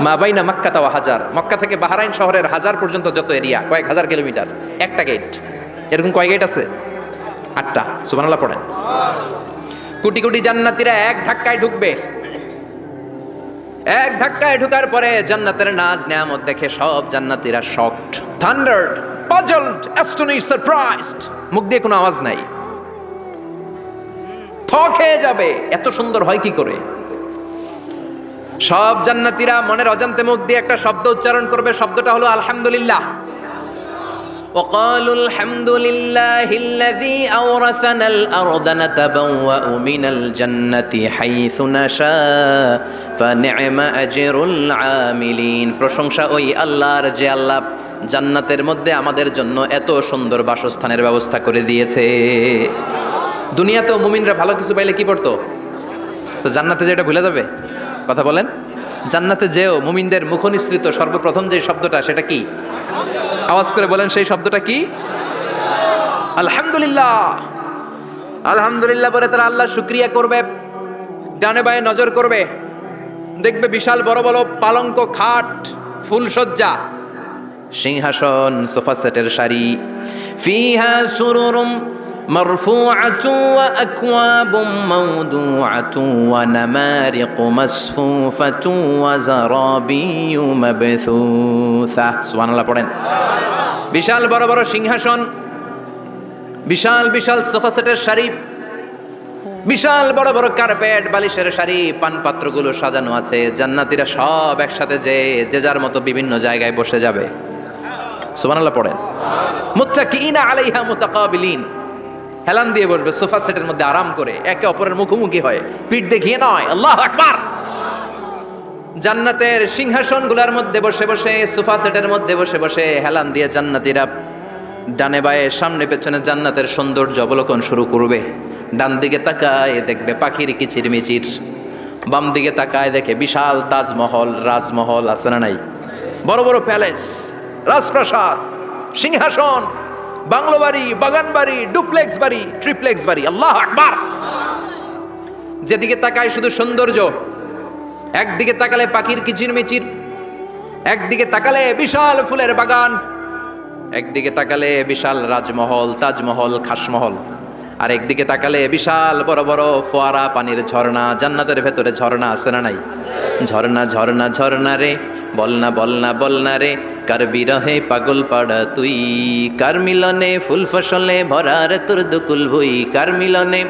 মা বাইনা মক্কা তাওয়া হাজার। মক্কা থেকে বাহারাইন শহরের হাজার পর্যন্ত যত এরিয়া, কয়েক হাজার কিলোমিটার, একটা গেট এরকম কয় গেট আছে? আটটা, সুবহানাল্লাহ পড়েন। কোটি কোটি জান্নাতীরা এক ধাক্কায় ঢুকবে। এক ধাক্কায় ঢুকার পরে জান্নাতের নাজ নেয়ামত দেখে সব জান্নাতীরা shocked thundered puzzled astonish surprised মুখ দিয়ে কোনো আওয়াজ নাই। থ খেয়ে যাবে। এত সুন্দর হয় কি করে? সব জান্নাতীরা মনের অজান্তে মুখ দিয়ে একটা শব্দ উচ্চারণ করবে শব্দটা হলো আলহামদুলিল্লাহ وقالوا الحمد لله الذي أورثنا الأرض نتبوأ من الجنة حيث نشاء فنعم أجر العاملين প্রশংসা ওই আল্লাহর যে আল্লাহ জান্নাতের মধ্যে আমাদের জন্য এত সুন্দর বাসস্থানের ব্যবস্থা করে দিয়েছে দুনিয়াতেও মুমিনরা ভালো কিছু পাইলে কি পড়তো তো জান্নাতে যেটা ভুলে যাবে কথা বলেন। জান্নাতে যেও, মুমিনদের মুখনিসৃত সর্বপ্রথম যে শব্দটা, সেটা কি? আওয়াজ করে বলেন সেই শব্দটা কি? আলহামদুলিল্লাহ। আলহামদুলিল্লাহ বলে তারা আল্লাহ শুক্রিয়া করবে, ডানে বায়ে নজর করবে। দেখবে বিশাল বড় বড় পালঙ্ক, খাট ফুলসজ্জা সিংহাসন, সোফা সেটের শাড়ি ফিহা সুরুরুম مرفوعة وأكواب موضوعة ونمارق مصفوفة وزرابي مبثوثة سبحان الله পড়েন বিশাল বড় বড় সিংহাসন বিশাল বিশাল সোফা সেটের শাড়ি বিশাল বড় বড় কার্পেট বালিশের শাড়ি পানপাত্রগুলো সাজানো আছে জান্নাতীরা সব একসাথে যে যে যার মতো বিভিন্ন জায়গায় বসে যাবে সুবহানাল্লাহ পড়েন মুত্তাকিইনা আলাইহা মুতাকাবিলিন হেলান দিয়ে বসবে, সোফা সেটের মধ্যে আরাম করে। একে অপরের মুখোমুখি হয়। পিঠ দেখিয়ে নয়, আল্লাহ আকবার! জান্নাতের সিংহাসনগুলোর মধ্যে বসে বসে, সোফা সেটের মধ্যে বসে বসে হেলান দিয়ে জান্নাতীরা ডানে বায়ে, সামনে পেছনে জান্নাতের সৌন্দর্য অবলোকন শুরু করবে। ডান দিকে তাকায় দেখবে পাখির কিচির মিচির বাম দিকে তাকায় দেখে বিশাল তাজমহল, রাজমহল আছে না নাই? বড় বড় প্যালেস, রাজপ্রাসাদ, সিংহাসন। বাংলো বাড়ি, বাগান বাড়ি, ডুপ্লেক্স বাড়ি, ট্রিপ্লেক্স বাড়ি। আল্লাহ আকবার। যেদিকে তাকায় শুধু সৌন্দর্য, একদিকে তাকালে পাখির কিচির মিচির একদিকে তাকালে বিশাল ফুলের বাগান, একদিকে তাকালে বিশাল রাজমহল, তাজমহল, খাসমহল, আর একদিকে তাকালে বিশাল বড় বড় ফোয়ারা, পানির ঝর্ণা, জান্নাতের ভেতরে ঝর্ণা আছে না নাই? ঝর্ণা ঝর্ণা ঝর্ণা রে বলনা বলনা বলনা রে কার বিরহে পাগল পাড়া তুই? কার মিলনে ফুল ফসলে ভরার তোর দুকুল ভুই? কার মিলনে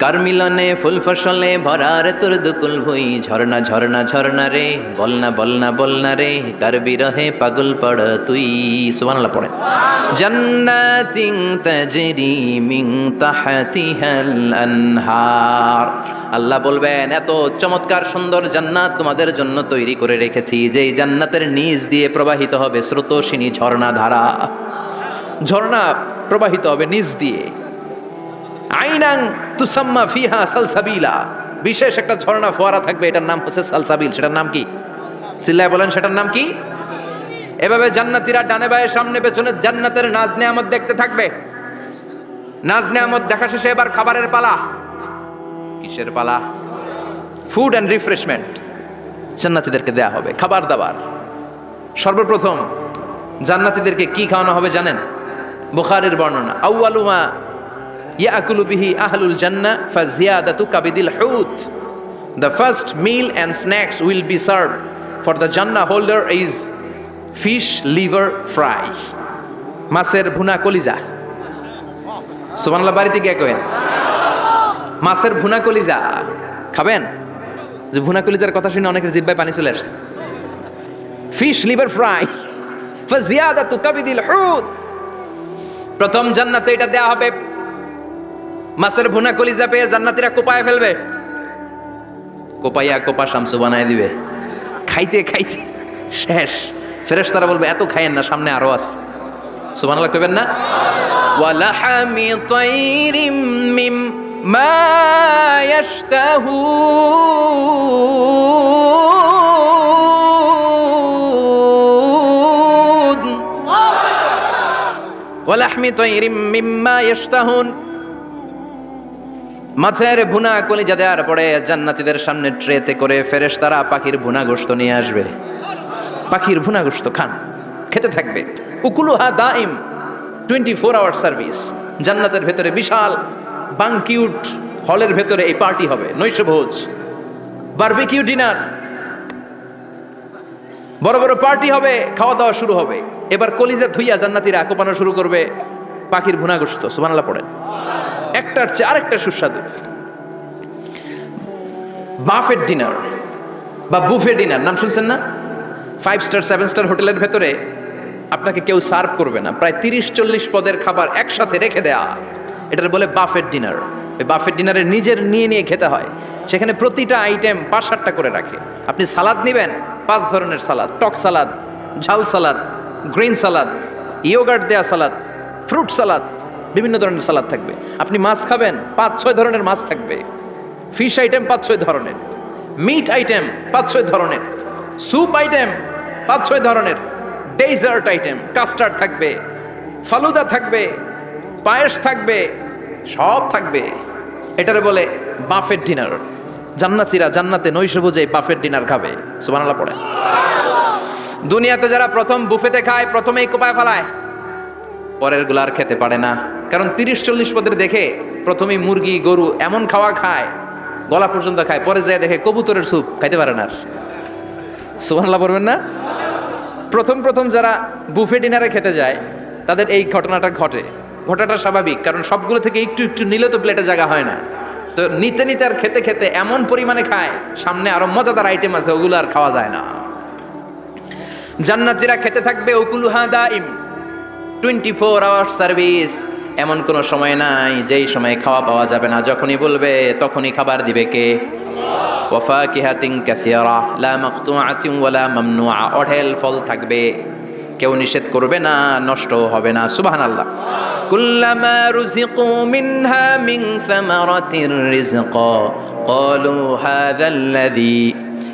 কার মিলনে ফুল ফসলে ভরা রে তোর দুকুল ভুই? ঝর্ণা ঝর্ণা ঝর্ণা রে, বলনা বলনা বলনা রে, কার বিরহে পাগল পড় তুই? সুবহানাল্লাহ, পড়ে। জান্নাতিন তাজরি মিন তাহতিহাল আনহার। আল্লাহ বলবেন, এত চমৎকার সুন্দর জান্নাত তোমাদের জন্য তৈরি করে রেখেছি, যেই জান্নাতের নিচ দিয়ে প্রবাহিত হবে স্রোতস্বিনী ঝর্ণা ধারা ঝর্ণা প্রবাহিত হবে নিচ দিয়ে। আইনাং তুসাম্মা ফিহা সালসাবিলা। বিশেষ একটা ঝর্ণা ফোয়ারা থাকবে, এটার নাম হচ্ছে সালসাবিল। সেটার নাম কি? চিল্লায় বলেন, সেটার নাম কি? এভাবে জান্নাতীরা ডানে বায়ে, সামনে পেছনে জান্নাতের নাজ নেয়ামত দেখতে থাকবে। নাজ নেয়ামত দেখা শেষে এবার খাবারের পালা। কিসের পালা? ফুড অ্যান্ড রিফ্রেশমেন্ট জান্নাতীদেরকে দেয়া হবে, খাবার দাবার। সর্বপ্রথম জান্নাতীদেরকে কি খাওয়ানো হবে জানেন? বুখারের বর্ণনা, আউয়ালুমা ইয়াকুলু বিহি আহলুল জান্নাহ ফাজিয়াদাতু কাবিদিল হুত। The first meal and snacks will be served. For the Jannah holder is fish liver fry. মাছের ভুনা কলিজা। সুবহানাল্লাহ, বাড়িতে গিয়ে কেন মাছের ভুনা খাবেন? যে ভুনা কলিজার কথা শুনে অনেকের জিব্বায় পানি চলে আসছে। ফিশ লিভার ফ্রাই ফাজিয়াদাতু কাবিদিল হুদ প্রথম জান্নাতে এটা দেয়া হবে মাছের ভুনা কলিজা পেয়ে জান্নাতীরা কোপায় ফেলবে। কোপাইয়া কোপা শামসু বানায় দিবে। খাইতে খাইতে শেষ। ফেরেশতারা বলবে এত খাইয়েন না সামনে আরও আছে। সুবহানাল্লাহ কইবেন না? ওয়ালাহামি তাইরিম মিম মা ইয়াশতাহুন ওয়ালাহমি তাইরিম মিম্মা ইয়াশতাহুন। মাছের ভুনা কলিজা দেওয়ার পরে জান্নাতীদের সামনে ট্রেতে করে ফেরেশতারা পাখির ভুনা গোশত নিয়ে আসবে। পাখির ভুনা গোশত খান, খেতে থাকবে। উকুলুহা দাইম টোয়েন্টি ফোর আওয়ার সার্ভিস জান্নাতের ভেতরে বিশাল বাংকিউট হলের ভেতরে এই পার্টি হবে, নৈশভোজ। বারবিকিউ ডিনার বড় বড় পার্টি হবে, খাওয়া দাওয়া শুরু হবে। এবার কলিজা ধুইয়া জান্নাতীরা কোপানো শুরু করবে পাখির ভুনা গোশত সুবহানাল্লাহ পড়েন। একটার চেয়ে আরেকটা সুস্বাদু। বাফেট ডিনার বা বুফে ডিনার, নাম শুনছেন না? ফাইভ স্টার সেভেন স্টার হোটেলের ভেতরে আপনাকে কেউ সার্ভ করবে না। প্রায় তিরিশ, চল্লিশ পদের খাবার একসাথে রেখে দেয়া। এটার বলে বাফেট ডিনার। ওই বাফেট ডিনারে নিজের নিয়ে নিয়ে খেতে হয়। সেখানে প্রতিটা আইটেম পাঁচ, সাতটা করে রাখে। আপনি সালাদ নেবেন, পাঁচ ধরনের সালাদ। টক সালাদ, ঝাল সালাদ গ্রিন সালাদ ইয়োগার্ট দেয়া সালাদ ফ্রুট সালাদ বিভিন্ন ধরনের সালাদ থাকবে। আপনি মাছ খাবেন, পাঁচ, ছয় ধরনের মাছ থাকবে। ফিশ আইটেম পাঁচ, ছয় ধরনের। মিট আইটেম পাঁচ, ছয় ধরনের। স্যুপ আইটেম পাঁচ, ছয় ধরনের। ডেজার্ট আইটেম, কাস্টার্ড থাকবে। ফালুদা থাকবে। পায়েস থাকবে। সব থাকবে। এটারে বলে বাফের ডিনার। জান্নাতিরা জান্নাতে নৈশভোজে বাফের ডিনার খাবে। সুবহানাল্লাহ পড়ে। দুনিয়াতে যারা প্রথম বুফেতে খায়, প্রথমেই কোপায় ফেলায়। পরেরগুলো আর খেতে পারে না। কারণ তিরিশ, চল্লিশ পদের দেখে প্রথমে মুরগি, গরু এমন খাওয়া খায়, গলা পর্যন্ত খায় পরে যায় দেখে কবুতরের স্যুপ খাইতে পারে না সুবহানাল্লাহ পড়বেন না? প্রথম প্রথম যারা বুফে ডিনারে খেতে যায়, তাদের এই ঘটনাটা ঘটে। ঘটাটা স্বাভাবিক, কারণ সবগুলো থেকে একটু একটু নিলে তো প্লেটে জায়গা হয় না। তো নিতে নিতে আর খেতে খেতে এমন পরিমাণে খায়, সামনে আরও মজাদার আইটেম আছে, ওগুলো আর খাওয়া যায় না। জান্নাতিরা খেতে থাকবে, ওকুলুহা দাইম টোয়েন্টি ফোর আওয়ার সার্ভিস এমন কোনো সময় নাই যেই সময় খাওয়া পাওয়া যাবে না। যখনই বলবে, তখনই খাবার দিবে কে? ওয়াফাকিহাতিন কাসিরা, লা মাকতুআতিন ওয়ালা মামনুআ। অঢেল ফল থাকবে। কেউ নিষেধ করবে না নষ্ট হবে না। সুবহানাল্লাহ। কুল্লামা রুজিকু মিনহা মিন সামারাতির রিজকা ক্বালু হাযাল্লাযী।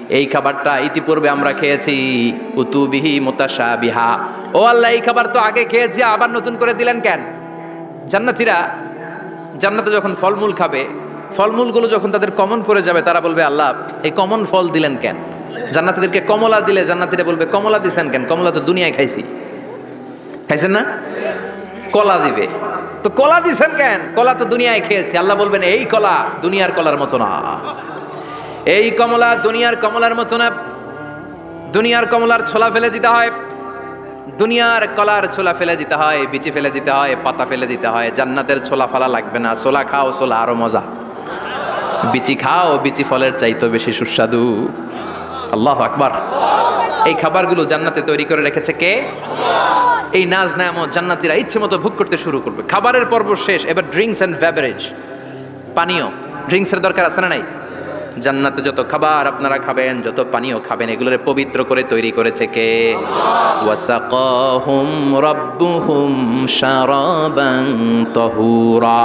এই খাবারটা ইতিপূর্বে আমরা খেয়েছি। উতুবিহি মুতাশাবিহা। ও আল্লাহ, এই খাবার তো আগে খেয়েছি, আবার নতুন করে দিলেন কেন? জান্নাতীরা জান্নাতে যখন ফলমূল খাবে, ফলমূলগুলো যখন তাদের কমন পড়ে যাবে, তারা বলবে, আল্লাহ, এই কমন ফল দিলেন কেন? জান্নাতীদেরকে কমলা দিলে জান্নাতীরা বলবে, কমলা দিছেন কেন? কমলা তো দুনিয়ায় খাইছি। খাইছেন না? কলা দিবে। তো কলা দিছেন কেন? কলা তো দুনিয়ায় খেয়েছি। আল্লাহ বলবেন, এই কলা দুনিয়ার কলার মতো না। এই কমলা দুনিয়ার কমলার মতো না। দুনিয়ার কমলার ছোলা ফেলে দিতে হয়। দুনিয়ার কলার ছোলা ফেলে দিতে হয়, বিচি ফেলে দিতে হয়, পাতা ফেলে দিতে হয়, জান্নাতের ছোলা ফালা লাগবে না, ছোলা খাও, ছোলা আরও মজা। বিচি খাও, বিচি ফলের চাইতো বেশি সুস্বাদু। আল্লাহ আকবার। এই খাবারগুলো জান্নাতে তৈরি করে রেখেছে কে? এই নাজ নামত জান্নাতিরা ইচ্ছে মতো ভোগ করতে শুরু করবে। খাবারের পর্ব শেষ, এবার ড্রিঙ্কস অ্যান্ড বেভারেজ পানীয়। ড্রিঙ্কসের দরকার আছে না নাই? জান্নাতে যত খাবার আপনারা খাবেন, যত পানীয় খাবেন, এগুলোরে পবিত্র করে তৈরি করেছে কে? ওয়াসাকাহুম রাব্বুহুম শারাবান তাহুরা।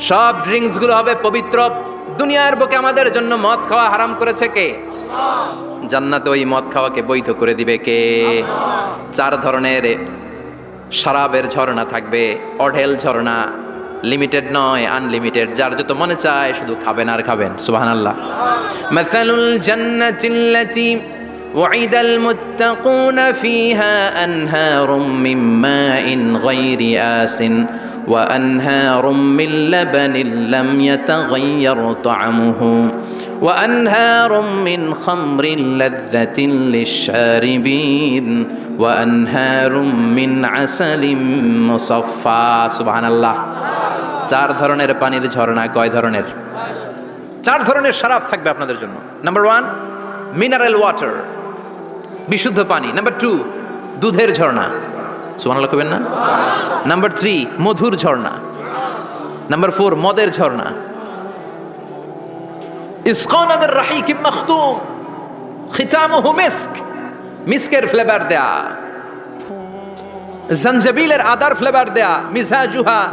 সব ড্রিঙ্কসগুলো হবে পবিত্র। দুনিয়ার বুকে আমাদের জন্য মদ খাওয়া হারাম করেছে কে? জান্নাতে ওই মদ খাওয়াকে বৈধ করে দিবে কে? চার ধরনের শরাবের ঝর্ণা থাকবে, অঢেল ঝর্ণা লিমিটেড নয় আনলিমিটেড যার যত মনে চায় শুধু খাবেন আর খাবেন সুবহানাল্লাহ মাসালুল জান্নাতিল্লাতি وعد المتقون فيها أنهار من ماء غير آس وأنهار من لبن لم يتغير طعمه وأنهار من خمر لذة للشاربين وأنهار من عسل مصفى سبحان الله চার ধরনের পানির ঝর্ণা কয় ধরনের? চার ধরনের শরাব থাকবে আপনাদের জন্য। নাম্বার ওয়ান মিনারেল ওয়াটার বিশুদ্ধ পানি। নাম্বার টু দুধের ঝর্ণা। সুবহানাল্লাহ কবেন না? নাম্বার থ্রি মধুর ঝর্ণা। নাম্বার ফোর মদের ঝর্ণা। ইসকাউন আমের রাহিক মখতুম খিতামুহু মিস্ক, মিস্কের ফ্লেভার দেয়া। জঞ্জবিলের আদার ফ্লেভার দেয়া, মিজাজুহা।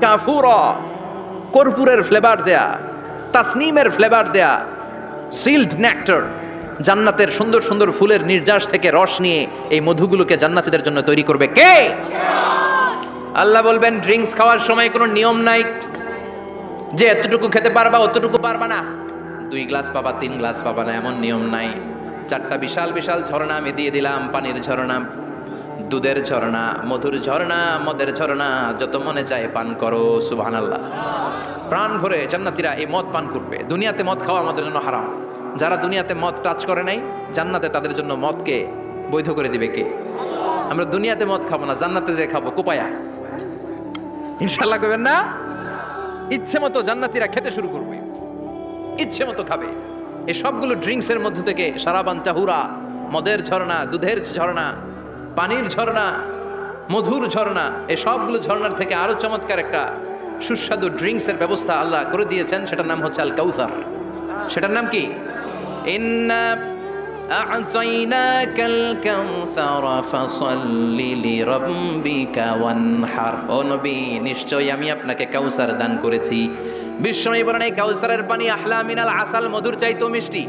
কাফুরা, কর্পূরের ফ্লেভার দেয়া, তাসনিমের ফ্লেভার দেয়া সিল্ড নেক্টার জান্নাতের সুন্দর সুন্দর ফুলের নির্যাস থেকে রস নিয়ে এই মধুগুলোকে জান্নাতীদের জন্য তৈরি করবে কে? আল্লাহ বলবেন ড্রিঙ্কস খাওয়ার সময় কোনো নিয়ম নাই। যে এতটুকু খেতে পারবা, অতটুকু পারবা না। দুই গ্লাস পাবা, তিন গ্লাস পাবা না, এমন নিয়ম নাই। চারটা বিশাল বিশাল ঝর্ণা আমি দিয়ে দিলাম, পানির ঝর্ণা দুধের ঝর্ণা, মধুর ঝর্ণা, মদের ঝর্ণা, যত মনে চায় পান করো, সুবহানাল্লাহ। প্রাণ ভরে জান্নাতীরা এই মদ পান করবে। দুনিয়াতে মদ খাওয়া আমাদের জন্য হারাম। যারা দুনিয়াতে মদ টাচ করে নাই, জান্নাতে তাদের জন্য মদকে বৈধ করে দিবে কে? আমরা দুনিয়াতে মদ খাব না, জান্নাতে যে খাব, কোপায়া। ইনশাল্লাহ করবেন না? ইচ্ছে মতো জান্নাতীরা খেতে শুরু করবে। ইচ্ছে মতো খাবে। এই সবগুলো ড্রিঙ্কসের মধ্য থেকে সারাবান চাহুরা, মদের ঝর্ণা, দুধের ঝর্ণা পানির ঝর্ণা, মধুর ঝর্ণা, এই সবগুলো ঝর্ণার থেকে আরও চমৎকার একটা সুস্বাদু ড্রিঙ্কসের ব্যবস্থা আল্লাহ করে দিয়েছেন। সেটার নাম হচ্ছে আল কাউসার সেটার নাম কি? নিশ্চয় আমি আপনাকে দান করেছি। এই কাউসারের পানি আহলা মিনাল আসাল, মধুর চাইতো মিষ্টি।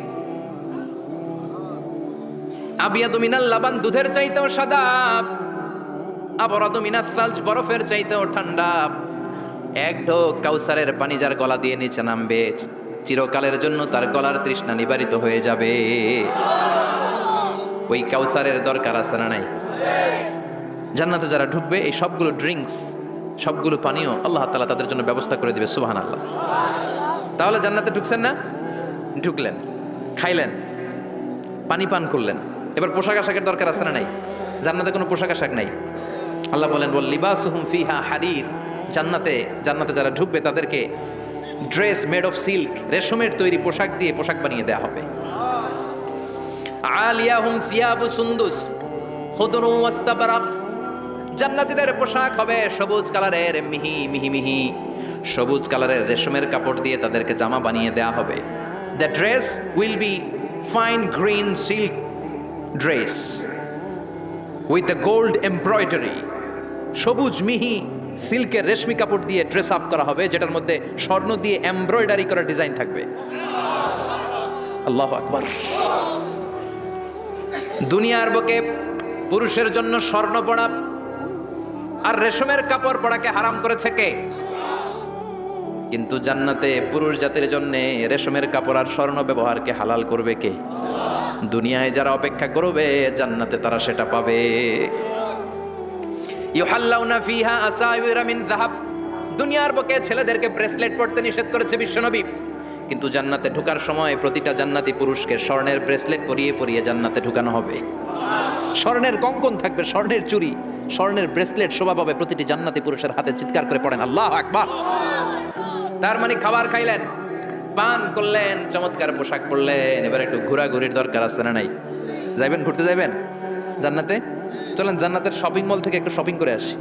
আবিয়াদু মিনাল লাবান, দুধের চাইতেও সাদা। আবরাদু মিনাস সালজ, বরফের চাইতেও ঠান্ডা। এক ঢোক কাউসারের পানি যার গলা দিয়ে নিচে নামবে। চিরকালের জন্য তার গলার তৃষ্ণা নিবারিত হয়ে যাবে। ওই কাউসারের দরকার আছে না নাই? জান্নাতে যারা ঢুকবে, এই সবগুলো ড্রিঙ্কস, সবগুলো পানীয় আল্লাহ তালা তাদের জন্য ব্যবস্থা করে দিবে সুবাহান আল্লাহ তাহলে জান্নাতে ঢুকছেন না? ঢুকলেন, খাইলেন, পানি পান করলেন। এবার পোশাক আশাকের দরকার আছে না নাই? জান্নাতে কোনো পোশাক আশাক নাই। আল্লাহ বলেন বল লিবাসুহুম ফিহা হারির। জান্নাতে জান্নাতে যারা ঢুকবে, তাদেরকে ড্রেস মেড অফ সিল্ক, রেশমের তৈরি পোশাক দিয়ে পোশাক বানিয়ে দেওয়া হবে। আলিয়াহুম ফিয়াবু সুন্দুস খুদরু ওয়াস্তাবারাক। জান্নাতীদের পোশাক হবে সবুজ কালারের মিহি মিহি মিহি। সবুজ কালারের রেশমের কাপড় দিয়ে তাদেরকে জামা বানিয়ে দেওয়া হবে। The dress will be fine green silk dress with the gold embroidery সবুজ মিহি সিল্কের রেশমি কাপড় দিয়ে ড্রেস আপ করা হবে, যেটার মধ্যে স্বর্ণ দিয়ে এমব্রয়ডারি করা ডিজাইন থাকবে। আল্লাহ আকবার। দুনিয়ার বুকে পুরুষের জন্য স্বর্ণ পড়া আর রেশমের কাপড় পড়াকে হারাম করেছে কে? কিন্তু জান্নাতে পুরুষ জাতির জন্য রেশমের কাপড় আর স্বর্ণ ব্যবহারকে হালাল করবে কে? দুনিয়ায় যারা অপেক্ষা করবে, জান্নাতে তারা সেটা পাবে। দুনিয়ার বুকে ছেলেদেরকে ব্রেসলেট পড়তে নিষেধ করেছে বিশ্বনবী। কিন্তু জান্নাতে ঢোকার সময় প্রতিটা জান্নাতি পুরুষকে স্বর্ণের ব্রেসলেট পরিয়ে পরিয়ে জান্নাতে ঢুকানো হবে। স্বর্ণের কঙ্কন থাকবে, স্বর্ণের চুরি স্বর্ণের ব্রেসলেট শোভা পাবে প্রতিটি জান্নাতি পুরুষের হাতে, চিৎকার করে পড়েন, আল্লাহ আকবার! তার মানে খাবার খাইলেন, পান করলেন, চমৎকার পোশাক পরলেন। এবার একটু ঘোরাঘুরির দরকার আছে না নাই? যাইবেন, ঘুরতে যাইবেন? জান্নাতে? চলেন, জান্নাতের শপিং মল থেকে একটু শপিং করে আসি।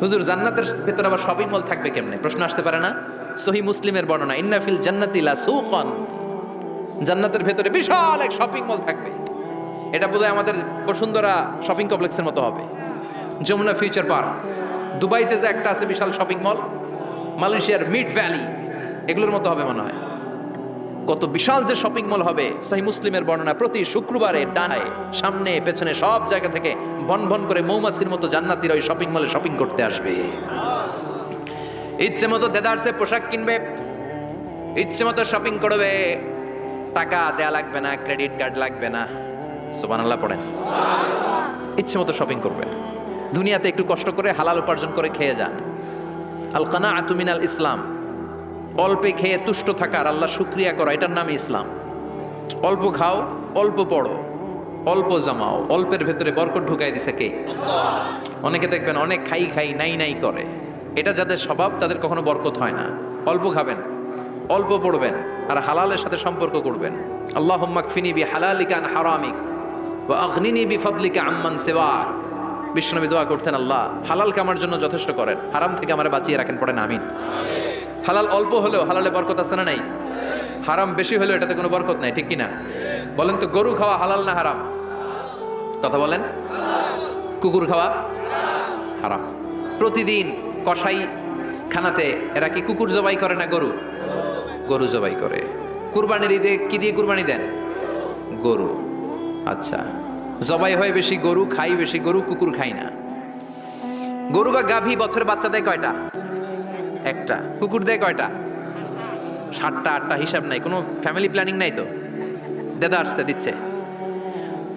হুজুর, জান্নাতের ভেতরে আবার শপিং মল থাকবে কেমনে? প্রশ্ন আসতে পারে না? সহি মুসলিমের বর্ণনা ইন্নাফিল জান্নাতি লা সুকন জান্নাতের ভেতরে বিশাল এক শপিং মল থাকবে। এটা বোধহয় আমাদের বসুন্ধরা শপিং কমপ্লেক্সের মতো হবে। Jamuna future park. দুবাইতে যে একটা আছে বিশাল শপিং মল, মালয়েশিয়ার মিড ভ্যালি, এগুলোর মতো হবে মনে হয়। কত বিশাল যে শপিং মল হবে সাহি মুসলিমের বর্ণনা প্রতি শুক্রবারে ডানায়, সামনে, পেছনে সব জায়গা থেকে ভন ভন করে মৌমাছির মতো জান্নাতির ওই শপিং মলে শপিং করতে আসবে। ইচ্ছে মতো দেদারসে পোশাক কিনবে, ইচ্ছে মতো শপিং করবে। টাকা দেয়া লাগবে না, ক্রেডিট কার্ড লাগবে না। সুবহানাল্লাহ পড়েন। ইচ্ছে মতো শপিং করবে। দুনিয়াতে একটু কষ্ট করে হালাল উপার্জন করে খেয়ে যান। আল কানা আতুমিনাল ইসলাম। অল্পে খেয়ে তুষ্ট থাকার আল্লাহ শুক্রিয়া করা, এটার নাম ইসলাম। অল্প খাও, অল্প পড়ো, অল্প জমাও, অল্পের ভেতরে বরকত ঢুকাই দিছে কে? অনেকে দেখবেন অনেক খাই খাই, নাই নাই করে। এটা যাদের স্বভাব, তাদের কখনো বরকত হয় না। অল্প খাবেন, অল্প পড়বেন, আর হালালের সাথে সম্পর্ক করবেন। আল্লাহ মাকফিনি বি হালালিকান হারামিক ও আখনিনি বি ফদলিকা আম্মান সেওয়াক। বিষ্ণবী দোয়া করতেন, আল্লাহ হালাল কামার জন্য যথেষ্ট করেন। হারাম থেকে আমার বাঁচিয়ে রাখেন, পড়েন, আমিন। হালাল অল্প হলেও হালালে বরকত আছে না নাই? হারাম বেশি হলেও এটাতে কোনো বরকত নাই, ঠিক কিনা? বলেন তো, গরু খাওয়া হালাল না হারাম? কথা বলেন। কুকুর খাওয়া হারাম। প্রতিদিন কষাই খানাতে এরা কি কুকুর জবাই করে না গরু? গরু জবাই করে। কুরবানির ঈদে কি দিয়ে কুরবানি দেন? গরু। আচ্ছা। জবাই হয় বেশি, গরু খাই বেশি, গরু কুকুর খাই না। গরু বা গাভী বছরে বাচ্চা দেয় কয়টা? একটা। কুকুর দেয় কয়টা? সাতটা, আটটা, হিসাব নাই, কোনো ফ্যামিলি প্ল্যানিং নাই তো? দেদা আসছে, দিচ্ছে।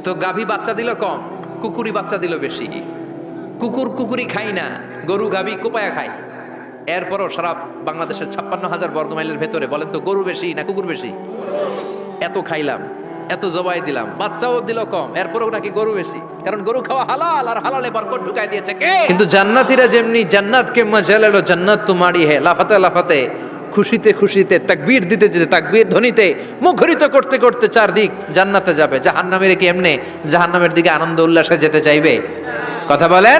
তো গাভী বাচ্চা দিল কম কুকুরি বাচ্চা দিল বেশি। কুকুর কুকুরি খাই না, গরু গাভী কোপায়া খায়। এরপরও সারা বাংলাদেশের ছাপ্পান্ন হাজার বর্গ মাইলের ভেতরে বলেন তো গরু বেশি না কুকুর বেশি? এত খাইলাম। এত জবাই দিলাম, বাচ্চাও দিল কম, এরপরও নাকি গরু বেশি। কারণ গরু খাওয়া হালাল আর হালালে বরকত ঢুকাই দিয়েছে কে? কিন্তু জান্নাতীরা যেমনি, জান্নাতকে মজা লেলো জান্নাত তোমারই হে, লাফাতে লাফাতে, খুশিতে খুশিতে, তাকবীর দিতে দিতে, তাকবীর ধ্বনিতে মুখরিত করতে করতে চারদিক জান্নাতে যাবে। জাহান্নামের কি এমনি জাহান্নামের দিকে আনন্দ উল্লাসে যেতে চাইবে? কথা বলেন।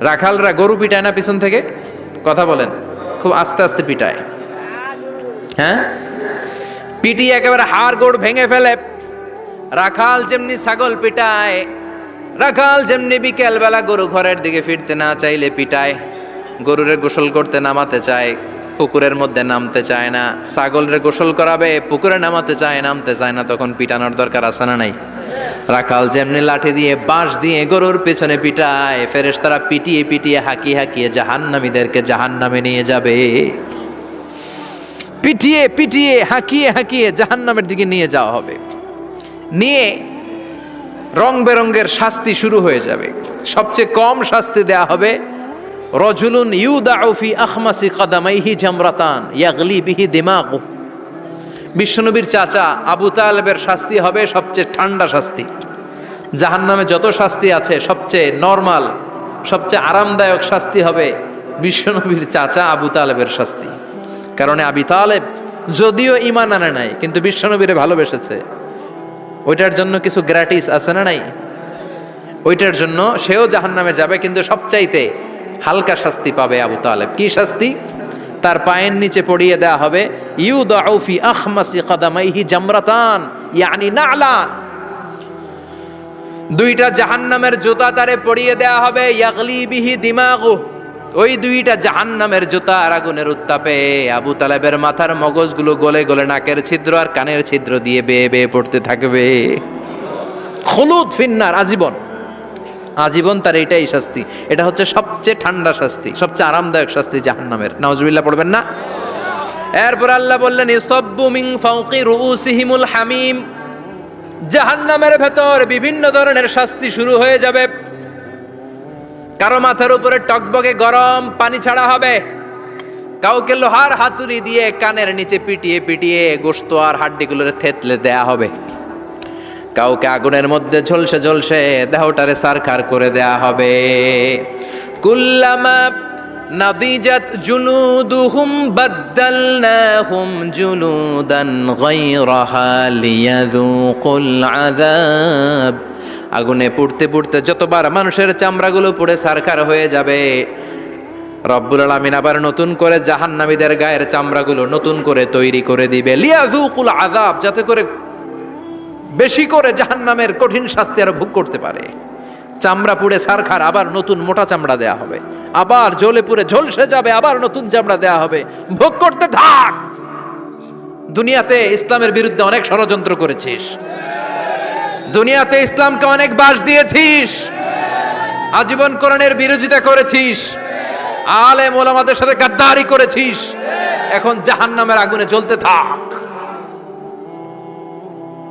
রাখালরা গরু পিটায় না পিছন থেকে? কথা বলেন। খুব আস্তে আস্তে পিটায়। হ্যাঁ? পিটিয়ে একেবারে হাড় গোড় ভেঙে ফেলে। রাখাল যেমনি ছাগল পিটায়, রাখাল যেমনি বিকেল বেলা গরু ঘরের দিকে ফিরতে না চাইলে পিটায়। গরুরে গোসল করতে নামাতে চায়, পুকুরের মধ্যে নামতে চায় না। ছাগলের গোসল করাবে, পুকুরে নামাতে চায়, নামতে চায় না, তখন পিটানোর দরকার আছে না নাই? রাখাল যেমনি লাঠি দিয়ে বাঁশ দিয়ে গরুর পেছনে পিটায় ফেরেস তারা পিটিয়ে পিটিয়ে হাঁকিয়ে হাঁকিয়ে জাহান্নামীদেরকে জাহান্নামে নিয়ে যাবে। পিটিয়ে পিটিয়ে হাঁকিয়ে হাঁকিয়ে জাহান্নামের দিকে নিয়ে যাওয়া হবে। নিয়ে রং বেরঙ্গের শাস্তি শুরু হয়ে যাবে। সবচেয়ে কম শাস্তি দেয়া হবে, রজুলুন ইউদাউফি আখমাসি কাদামাইহি জামরাতান, ইয়াগলি বিহি দিমাগু। বিশ্বনবীর চাচা আবু তালেবের শাস্তি হবে সবচেয়ে ঠান্ডা শাস্তি। জাহান্নামে যত শাস্তি আছে, সবচেয়ে নর্মাল, সবচেয়ে আরামদায়ক শাস্তি হবে বিশ্বনবীর চাচা আবু তালেবের শাস্তি। কারণে আবি তালেব যদিও ইমান আনে নাই, কিন্তু বিশ্বনবীরে ভালোবেসেছে। ওইটার জন্য কিছু গ্র্যাটিস আছে না নাই? ওইটার জন্য সেও জাহান্নামে যাবে, কিন্তু সবচাইতে হালকা শাস্তি পাবে আবু তালেব। কি শাস্তি? তার পায়ের নিচে পড়িয়ে দেয়া হবে ইউ দাউফি আখমাসি কাদামাইহি জামরাতান, ইয়ানি নালান। দুইটা জাহান্নামের জুতা তারে পড়িয়ে দেয়া হবে, ইয়াগলি বিহি দিমাগু। ওই দুইটা জাহান্নামের জুতা আর আগুনের উত্তাপে। আবু তালেবের মাথার মগজগুলো গলে গলে নাকের ছিদ্র আর কানের ছিদ্র দিয়ে বেয়ে বেয়ে পড়তে থাকবে। হলুদ ফিন্নার আজীবন। আজীবন তার এটাই শাস্তি। এটা হচ্ছে সবচেয়ে ঠান্ডা শাস্তি, সবচেয়ে আরামদায়ক শাস্তি জাহান্নামের। নাউজুবিল্লাহ পড়বেন না? এরপর আল্লাহ বললেন ইসব্বু ফাওকি রুউসিহিমুল হামিম। জাহান্নামের ভেতর বিভিন্ন ধরনের শাস্তি শুরু হয়ে যাবে। কারও মাথার উপরে টকবগে গরম পানি ছাড়া হবে। কাউকে লোহার হাতুড়ি দিয়ে কানের নিচে পিটিয়ে পিটিয়ে গোস্ত আর হাড্ডিগুলোর থেতলে দেয়া হবে। কাউকে আগুনের মধ্যে ঝলসে ঝলসে দেহটারে সারখার করে দেয়া হবে। কুল্লামা নাদিজাত জুলুদুহুম বাদ্দালনাহুম জুলুদান গায়রাহা লিয়াযুকুল আযাব। আগুনে পুড়তে পুড়তে যতবার মানুষের চামড়াগুলো পুড়ে সারখার হয়ে যাবে, রব্বুল আলামিন আবার নতুন করে জাহান্নামীদের গায়ের চামড়াগুলো নতুন করে তৈরি করে দিবে। লিয়াযুকুল আযাব, যাতে করে বেশি করে জাহান্নামের কঠিন শাস্তি আরও ভোগ করতে পারে। চামড়া পুড়ে সারখার, আবার নতুন মোটা চামড়া দেয়া হবে। আবার জ্বলে পুড়ে ঝলসে যাবে, আবার নতুন চামড়া দেয়া হবে। ভোগ করতে থাক! দুনিয়াতে ইসলামের বিরুদ্ধে অনেক ষড়যন্ত্র করেছিস। দুনিয়াতে ইসলামকে অনেক বাস দিয়েছিস। আজীবন কোরআনের বিরোধিতা করেছিস। আলে মোলামাদের সাথে গাদ্দারি করেছিস। এখন জাহান্নামের আগুনে জ্বলতে থাক।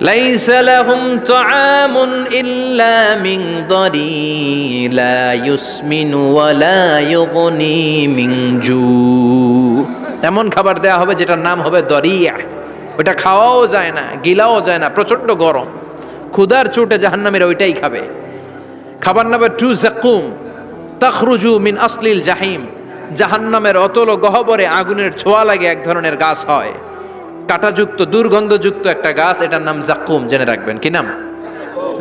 ليس لهم طعام إلا من ضريع لا يسمن ولا يغني من جوع এমন খাবার দেয়া হবে যেটার নাম হবে দরিয়া ওটা খাওয়াও যায় না গিলাও যায় না প্রচন্ড গরম ক্ষুধার চোটে জাহান্নামের ওইটাই খাবে খাবার নাম্বার টু জাকুম তখরুজু মিন আসলিল জাহিম জাহান্নামের অতল গহবরে আগুনের ছোঁয়া লাগে এক ধরনের গাছ হয় কাঁটাযুক্ত, দুর্গন্ধযুক্ত একটা গাছ, এটার নাম জাকুম জেনে রাখবেন। কি নাম?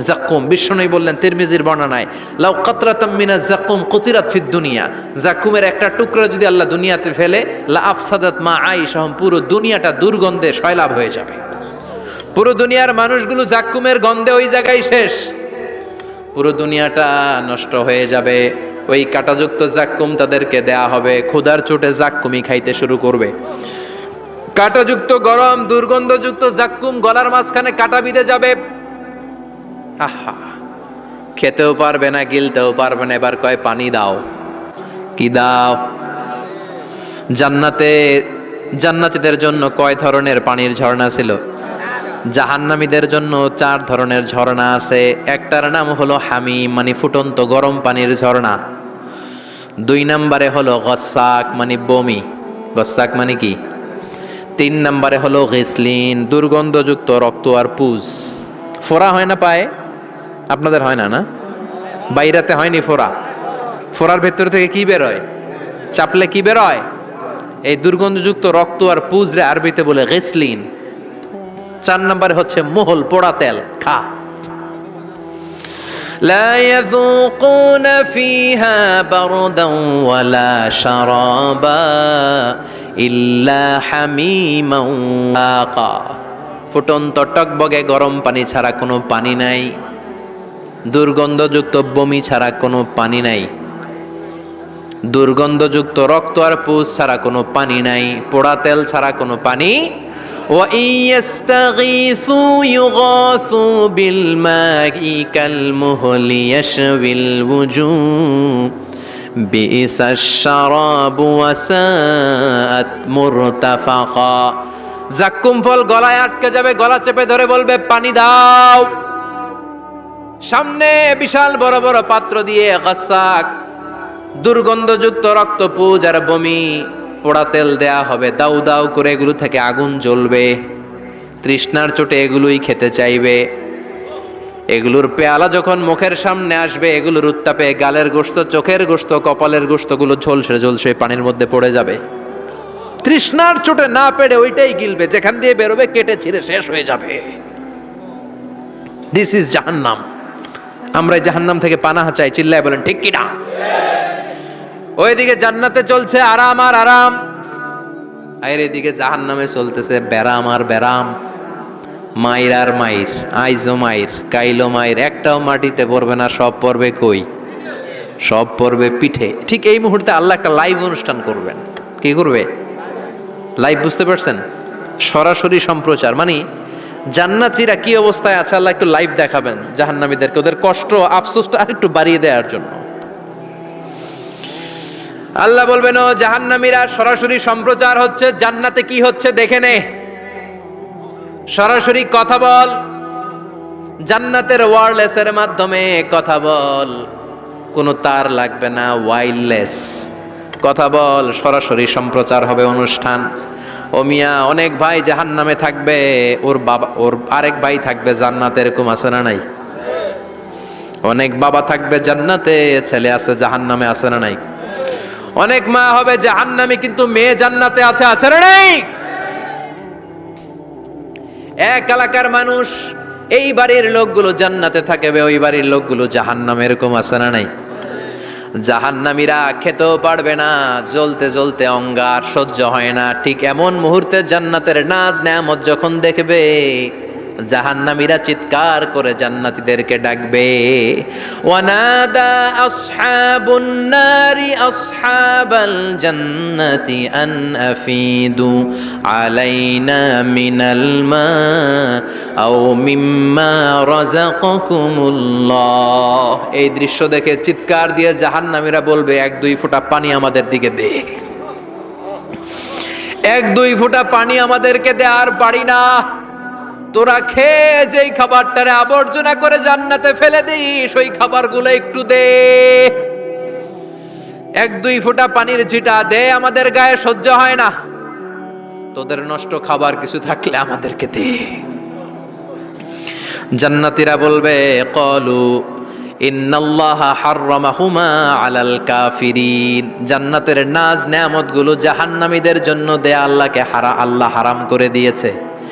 জাকুম বিষ্ণুই বললেন, তিরমিজির বর্ণনায়, লাউ কাতরাতাম মিনা জাকুম কুতিরাত ফিদ দুনিয়া। জাকুমের একটা টুকরো যদি আল্লাহ দুনিয়াতে ফেলে, লা আফসাদাত মা আইশাহুম পুরো দুনিয়াটা দুর্গন্ধে সয়লাভ হয়ে যাবে। পুরো দুনিয়ার মানুষগুলো জাকুমের গন্ধে ওই জায়গায় শেষ। পুরো দুনিয়াটা নষ্ট হয়ে যাবে। ওই কাটাযুক্ত জাক্কুম তাদেরকে দেয়া হবে। ক্ষুধার চোটে জাক্কুমি খাইতে শুরু করবে। কাটাযুক্ত গরম, দুর্গন্ধযুক্ত জাক্কুম, গলার মাঝখানে কাটা বিঁধে যাবে। আহা, খেতেও পারবে না, গিলতেও পারবে না, এবার কয় পানি দাও। কি দাও? জান্নাতে, জান্নাতীদের জন্য কয় ধরনের পানির ঝর্ণা ছিল? জাহান্নামীদের জন্য চার ধরনের ঝর্ণা আছে। একটার নাম হলো হামি মানে ফুটন্ত গরম পানির ঝর্ণা। দুই নম্বরে হলো গসাক মানে বমি। গসাক মানে কি? তিন নম্বরে হলো গেসলিন দুর্গন্ধযুক্ত রক্ত আর পুজ ফোড়া হয় না পায়ে আপনাদের হয় না না বাইরাতে হয়নি ফোড়া ফোড়ার ভেতর থেকে কি বেরোয় চাপলে কি বেরোয় এই দুর্গন্ধযুক্ত রক্ত আর পুজরে আরবিতে বলে গেসলিন চার নম্বরে হচ্ছে মোহল পোড়া তেল খা لا يذوقون فيها بردا ولا شرابا إلا حميما واقا ফুটন্ত টকবগে গরম পানি ছাড়া কোনো পানি নাই দুর্গন্ধযুক্ত বমি ছাড়া কোনো পানি নাই দুর্গন্ধযুক্ত রক্ত আর পুষ ছাড়া কোনো পানি নাই পোড়া তেল ছাড়া কোনো পানি وإن يستغيثوا يغاثوا بالماء كالمهل يشوي الوجوه بئس الشراب وساءت مرتفقا জাক্কুম ফল গলায় আটকে যাবে গলা চেপে ধরে বলবে পানি দাও সামনে বিশাল বড় বড় পাত্র দিয়ে গাসাক দুর্গন্ধযুক্ত রক্তপুজ আর বমি পোড়া তেল দেয়া হবে দাউ দাউ করে এগুলো থেকে আগুন জ্বলবে তৃষ্ণার চোটে এগুলোই খেতে চাইবে এগুলোর পেয়ালা যখন মুখের সামনে আসবে, এগুলোর উত্তাপে গালের গোস্ত চোখের গোস্ত কপালের গোস্তগুলো ঝলসে ঝলসে পানির মধ্যে পড়ে যাবে। তৃষ্ণার চোটে না পেরে ওইটাই গিলবে, যেখান দিয়ে বেরোবে, কেটে ছিঁড়ে শেষ হয়ে যাবে। দিস ইজ জাহান্নাম। আমরা জাহান্নাম থেকে পানাহা চাই, চিল্লায় বলেন, ঠিক কিনা? ওইদিকে জান্নাতে চলছে আরাম আর আরাম। আর এদিকে জাহান নামে চলতেছে ব্যারাম আর ব্যারাম। মাইর আর মায়ের, আইজো মায়ের, কাইলো মায়ের, একটাও মাটিতে পড়বে না, সব পড়বে কই? সব পড়বে পিঠে। ঠিক এই মুহূর্তে আল্লাহ একটা লাইভ অনুষ্ঠান করবেন। কি করবে? লাইভ বুঝতে পারছেন? সরাসরি সম্প্রচার। মানে জান্নাতিরা কি অবস্থায় আছে, আল্লাহ একটু লাইভ দেখাবেন জাহান্নামীদেরকে। ওদের কষ্ট, আফসোসটা আর একটু বাড়িয়ে দেওয়ার জন্য। আল্লাহ বলবেন, ও জাহান্নামীরা, সরাসরি সম্প্রচার হচ্ছে, জান্নাতে কি হচ্ছে দেখে নে। সরাসরি কথা বল। জান্নাতের ওয়ারলেসের মাধ্যমে কথা বল। কোনো তার লাগবে না ওয়াইল্ডলেস কথা বল, সরাসরি সম্প্রচার হবে অনুষ্ঠান। ও মিয়া, অনেক ভাই জাহান নামে থাকবে। ওর বাবা, ওর আরেক ভাই থাকবে জান্নাতে, এরকম আছে না নাই? অনেক বাবা থাকবে জান্নাতে, ছেলে আছে জাহান নামে আছে না নাই? অনেক মা হবে জাহান্নামে, কিন্তু মেয়ে জান্নাতে আছে আছে না নেই? এক এলাকার মানুষ, এই বাড়ির লোকগুলো জান্নাতে থাকবে, ওই বাড়ির লোকগুলো জাহান্নাম এরকম আছে না নাই? জাহান্নামীরা খেতেও পারবে না, জ্বলতে জ্বলতে অঙ্গার সহ্য হয় না। ঠিক এমন মুহূর্তে জান্নাতের নাজ নেয়ামত যখন দেখবে জাহান্নামীরা চিৎকার করে জান্নাতীদেরকে ডাকবে। আন আফিদু আলাইনা এই দৃশ্য দেখে চিৎকার দিয়ে জাহান্নামীরা বলবে, এক দুই ফোঁটা পানি আমাদের দিকে দে। এক দুই ফোঁটা পানি আমাদেরকে দে, আর পারি না। তোরা খেয়ে যেই খাবারটারে আবর্জনা করে জান্নাতে ফেলে দিস, ওই খাবারগুলো একটু দে। এক দুই ফোঁটা পানির ছিটা দে, আমাদের গায়ে সহ্য হয় না। তোদের নষ্ট খাবার কিছু থাকলে আমাদেরকে দে। জান্নাতীরা বলবে, কলু জান্নাতের নাজ নেয়ামতগুলো জাহান্নামীদের জন্য দে আল্লাহকে হারা, আল্লাহ হারাম করে দিয়েছে।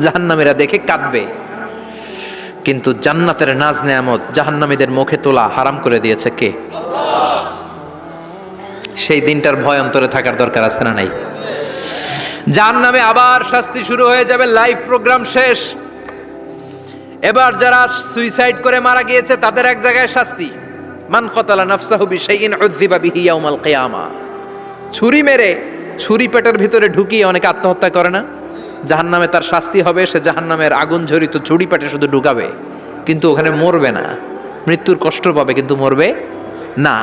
জাহান্নামীরা দেখে কাঁদবে। কিন্তু জান্নাতের নাজ নেয়ামত জাহান্নামীদের মুখে তোলা হারাম করে দিয়েছে কে? সেই দিনটার ভয় অন্তরে থাকার দরকার আছে না নাই? যার নামে আবার শাস্তি শুরু হয়ে যাবে, লাইভ প্রোগ্রাম শেষ। এবার যারা সুইসাইড করে মারা গিয়েছে, তাদের এক জায়গায় শাস্তি। মান খতালা নাফসাহু বিশাইইন উযযিবা বিহি ইয়াউমাল কিয়ামা। ছুরি মেরে ছুরি পেটের ভিতরে ঢুকিয়ে অনেকে আত্মহত্যা করে না? জাহান্নামে তার শাস্তি হবে, সে জাহান্নামের আগুন ঝরিত ছুরি পেটে শুধু ঢুকাবে, কিন্তু ওখানে মরবে না। মৃত্যুর কষ্ট পাবে, কিন্তু মরবে না।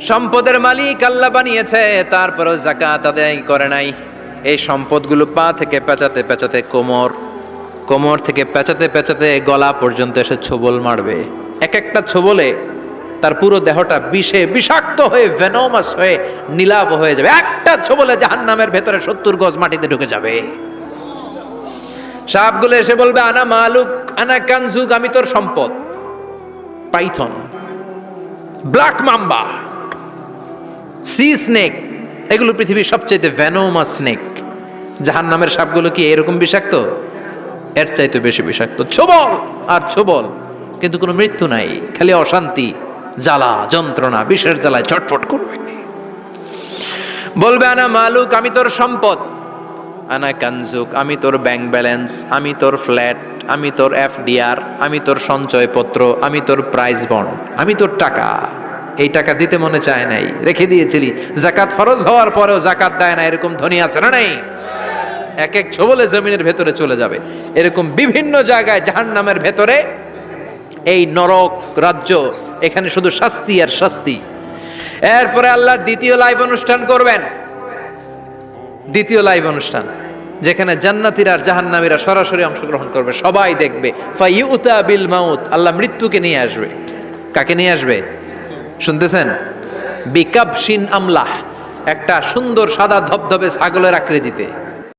সম্পদের মালিক আল্লাহ বানিয়েছে, তারপরেও জাকাত আদায় করে নাই। এই সম্পদগুলো পা থেকে পেঁচাতে পেঁচাতে কোমর কোমর থেকে পেঁচাতে পেঁচাতে গলা পর্যন্ত এসে ছোবল মারবে। এক একটা ছোবলে তার পুরো দেহটা বিষে বিষাক্ত হয়ে ভেনোমাস হয়ে, নীলাভ হয়ে যাবে। একটা ছোবলে জাহান্নামের ভেতরে সত্তর গজ মাটিতে ঢুকে যাবে। সাপগুলো এসে বলবে, আনা মালুক, আনা কানজুক আমি তোর সম্পদ। Python, black mamba, sea snake, এগুলো পৃথিবীর সবচাইতে ভ্যানোমা স্নেক। জাহান নামের সাপগুলো কি এরকম বিষাক্ত? এর চাইতে বেশি বিষাক্ত। ছোবল, আর ছোবল, কিন্তু কোনো মৃত্যু নাই, খালি অশান্তি, জ্বালা, যন্ত্রণা, বিষের জ্বালায় ছটফট করবে। বলবে, আনা মালুক, আমি তোর সম্পদ। আনা কানজুক, আমি তোর ব্যাংক ব্যালেন্স আমি তোর ফ্ল্যাট আমি তোর এফডিআর আমি তোর সঞ্চয়পত্র, আমি তোর প্রাইজ বন্ড আমি তোর টাকা। এই টাকা দিতে মনে চায় নাই, রেখে দিয়েছিলি। জাকাত ফরজ হওয়ার পরেও জাকাত দেয় না, এরকম ধনী আছে না নাই? এক এক ছবলে জমিনের ভেতরে চলে যাবে। এরকম বিভিন্ন জায়গায় জাহান নামের ভেতরে এই নরক রাজ্য, এখানে শুধু শাস্তি আর শাস্তি। এরপরে আল্লাহ দ্বিতীয় লাইভ অনুষ্ঠান করবেন। দ্বিতীয় লাইভ অনুষ্ঠান, যেখানে জান্নাতিরা আর জাহান্নামীরা সরাসরি অংশগ্রহণ করবে। সবাই দেখবে ফাইউতা বিল মাউত, আল্লাহ মৃত্যুকে নিয়ে আসবে। কাকে নিয়ে আসবে? শুনতেছেন? বিকাবশিন আমলাহ, একটা সুন্দর সাদা ধবধবে ছাগলের আকৃতিতে।